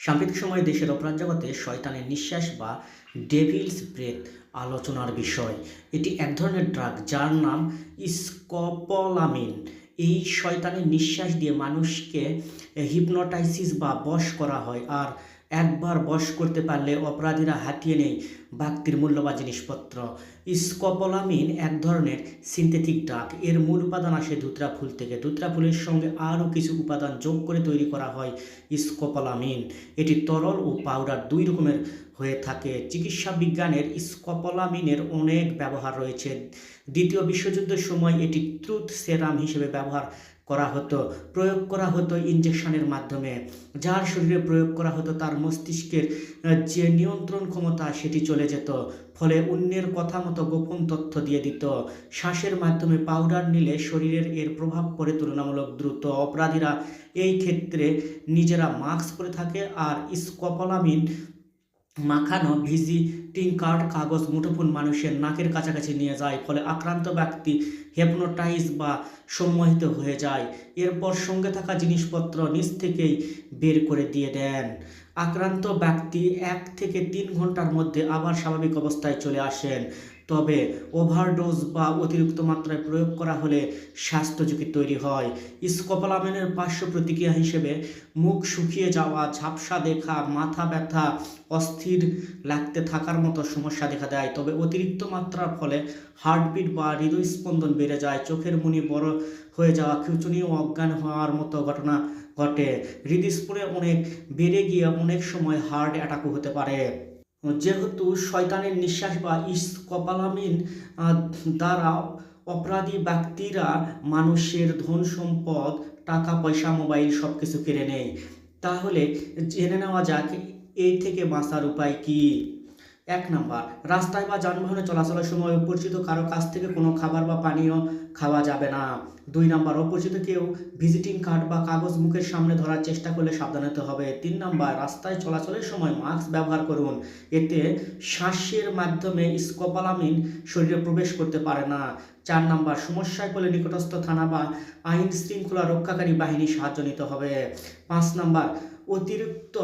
সাম্প্রতিক সময়ে দেশের অপরাধ জগতে শয়তানের নিঃশ্বাস বা ডেভিলস ব্রেথ আলোচনার বিষয়। এটি এক ধরনের ড্রাগ যার নাম স্কপলামিন এই শয়তানের নিঃশ্বাস দিয়ে মানুষকে হিপনোটাইসিস বা বশ করা হয় আর একবার বশ করতে পারলে অপরাধীরা হাতিয়ে নেয় ব্যক্তির মূল্যবান জিনিসপত্র। স্কপলামিন এক ধরনের সিনথেটিক ড্রাগ। এর মূল উপাদান আসে ধুতরা ফুল থেকে। ধুতরা ফুলের সঙ্গে আরও কিছু উপাদান যোগ করে তৈরি করা হয় স্কপলামিন এটি তরল ও পাউডার দুই রকমের হয়ে থাকে। চিকিৎসা বিজ্ঞানের স্কপলামিনের অনেক ব্যবহার রয়েছে। দ্বিতীয় বিশ্বযুদ্ধের সময় এটি ট্রুথ সেরাম হিসেবে ব্যবহার করা হতো, প্রয়োগ করা হতো ইনজেকশনের মাধ্যমে। যার শরীরে প্রয়োগ করা হতো তার মস্তিষ্কের যে নিয়ন্ত্রণ ক্ষমতা সেটি চলে যেত। ফলে অন্যের কথা মতো গোপন তথ্য দিয়ে দিত। শ্বাসের মাধ্যমে পাউডার নিলে শরীরের এর প্রভাব পড়ে তুলনামূলক দ্রুত। অপরাধীরা এই ক্ষেত্রে নিজেরা মাস্ক পরে থাকে আর স্কপলামিন মাখানো ভিজিটিং কার্ড, কাগজ, মুঠোফোন মানুষের নাকের কাছাকাছি নিয়ে যায়, ফলে আক্রান্ত ব্যক্তি হেপনোটাইজ বা সম্মোহিত হয়ে যায়। এরপর সঙ্গে থাকা জিনিসপত্র নিজ থেকেই বের করে দিয়ে দেন। আক্রান্ত ব্যক্তি এক থেকে তিন ঘণ্টার মধ্যে আবার স্বাভাবিক অবস্থায় চলে আসেন। তবে ওভারডোজ বা অতিরিক্ত মাত্রায় প্রয়োগ করা হলে স্বাস্থ্য ঝুঁকি তৈরি হয়। স্কোপোলামিনের পার্শ্ব প্রতিক্রিয়া হিসেবে মুখ শুকিয়ে যাওয়া, ঝাপসা দেখা, মাথা ব্যথা, অস্থির লাগতে থাকার মতো সমস্যা দেখা দেয়। তবে অতিরিক্ত মাত্রার ফলে হার্টবিট বা হৃদস্পন্দন বেড়ে যায়। চোখের মুনি বড় হয়ে যাওয়া খিঁচুনি অজ্ঞান হওয়ার মতো ঘটনা ঘটে। হৃদস্পন্দন অনেক বেড়ে গিয়ে অনেক সময় হার্ট অ্যাটাকও হতে পারে। যেহেতু শয়তানের নিঃশ্বাস বা ইস্কপালামিন কপালামিন দ্বারা অপরাধী ব্যক্তিরা মানুষের ধন সম্পদ, টাকা, পয়সা, মোবাইল সব কিছু কেড়ে নেয়। তাহলে জেনে নেওয়া যাক এই থেকে বাঁচার উপায় কি? এক নাম্বার, রাস্তায় বা যানবাহনে চলাচলের সময় অপরিচিত কারও কাছ থেকে কোনো খাবার বা পানীয় খাওয়া যাবে না। দুই নাম্বার, অপরিচিত কেউ ভিজিটিং কার্ড বা কাগজ মুখের সামনে ধরার চেষ্টা করলে সাবধান হতে হবে। তিন নাম্বার, রাস্তায় চলাচলের সময় মাস্ক ব্যবহার করুন। এতে শ্বাসের মাধ্যমে স্কোপালামিন শরীরে প্রবেশ করতে পারে না। চার নাম্বার, সমস্যায় পড়লে নিকটস্থ থানা বা আইন শৃঙ্খলা রক্ষাকারী বাহিনী সাহায্য নিতে হবে। পাঁচ নাম্বার, অতিরিক্ত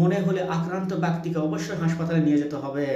মনে হলে আক্রান্ত ব্যক্তিকে অবশ্যই হাসপাতালে নিয়ে যেতে হবে।